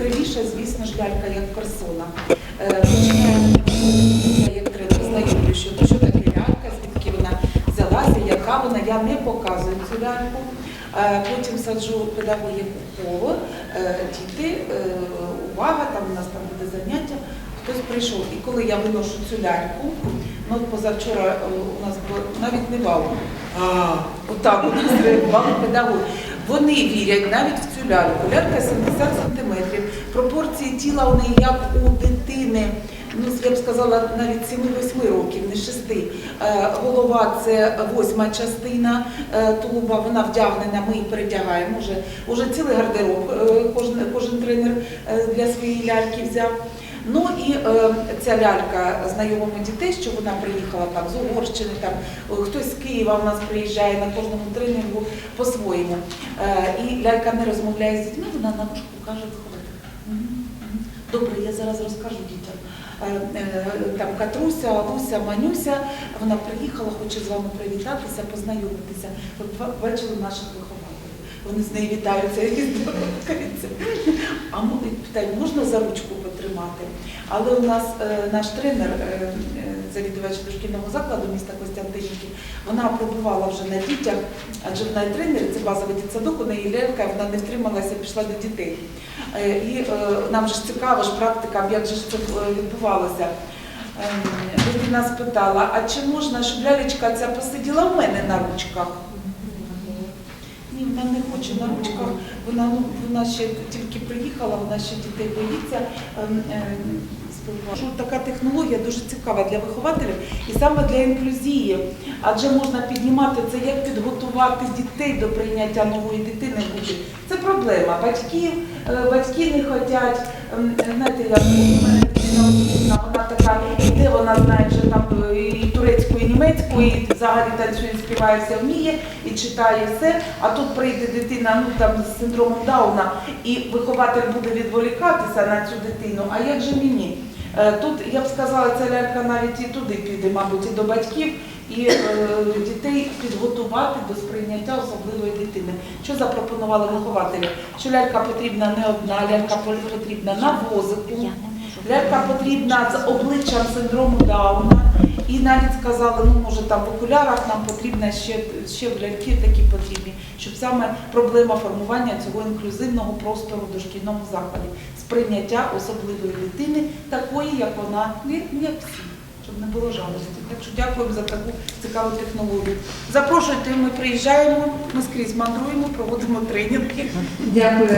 найяскравіша, звісно ж, лялька як персона. Е, що, таке лялька, звідки вона взялася, яка вона. Я не показую цю ляльку. Е, Потім саджу педагогів у коло, Е, діти, увага, там у нас там буде заняття. Хтось прийшов, і коли я виношу цю ляльку, ну позавчора у нас було навіть не вал, отак у нас реагували педагоги. Вони вірять навіть в цю ляльку. Лялька 70 сантиметрів, пропорції тіла у неї як у дитини. Ну, я б сказала, навіть 7-8 років, не 6. Е, голова це восьма частина е, тулуба, вона вдягнена, ми її передягаємо. Уже, уже цілий гардероб е, кожен, кожен тренер для своєї ляльки взяв. Ну і е, ця лялька знайомимо дітей, що вона приїхала там з Угорщини, там е, хтось з Києва в нас приїжджає на кожному тренінгу по-своєму. Е, і лялька не розмовляє з дітьми, вона на вушку каже виходить. Добре, я зараз розкажу дітям. Е, е, Там Катруся, Луся, Манюся, вона приїхала, хоче з вами привітатися, познайомитися. Ви бачили наших вихователів. Вони з нею вітаються і здоровкаються. А питають, можна за ручку потримати? Але у нас е, наш тренер, е, е, завідувач дошкільного закладу міста Костянтинівки, вона пробувала вже на дітях, адже вона і тренер, це базовий дитсадок, у неї лялька, вона не втрималася, пішла до дітей. І нам ж цікаво ж практика, як же ж це відбувалося. Ем, Дитина спитала, а чи можна, щоб лялечка ця посиділа в мене на ручках? Ні, вона не хоче на ручках. Вона ну вона ще тільки приїхала, вона ще дітей боїться. Ем, спілкуватися. Що Така технологія дуже цікава для вихователів і саме для інклюзії. Адже можна піднімати це, як підготувати дітей до прийняття нової дитини. Це проблема. Батьків, е, батьки не хочуть. Ем, Знаєте, як у мене вона така, де вона знає, що там е, і взагалі танцює, співає, все вміє, і читає все. А тут прийде дитина ну, там, з синдромом Дауна, і вихователь буде відволікатися на цю дитину. А як же мені? Е, Тут я б сказала, ця лялька навіть і туди піде, мабуть, і до батьків, і е, дітей підготувати до сприйняття особливої дитини. Що запропонували вихователі? Що лялька потрібна не одна, лялька потрібна на возику, лялька потрібна з обличчям синдрому Дауна. І навіть сказали, ну може там в окулярах нам потрібно ще, ще ляльки такі потрібні, щоб саме проблема формування цього інклюзивного простору в дошкільному закладі, сприйняття особливої дитини, такої, як вона, не не як всі, щоб не було жалості. Так що дякуємо за таку цікаву технологію. Запрошуйте, ми приїжджаємо, ми скрізь мандруємо, проводимо тренінги. Дякую.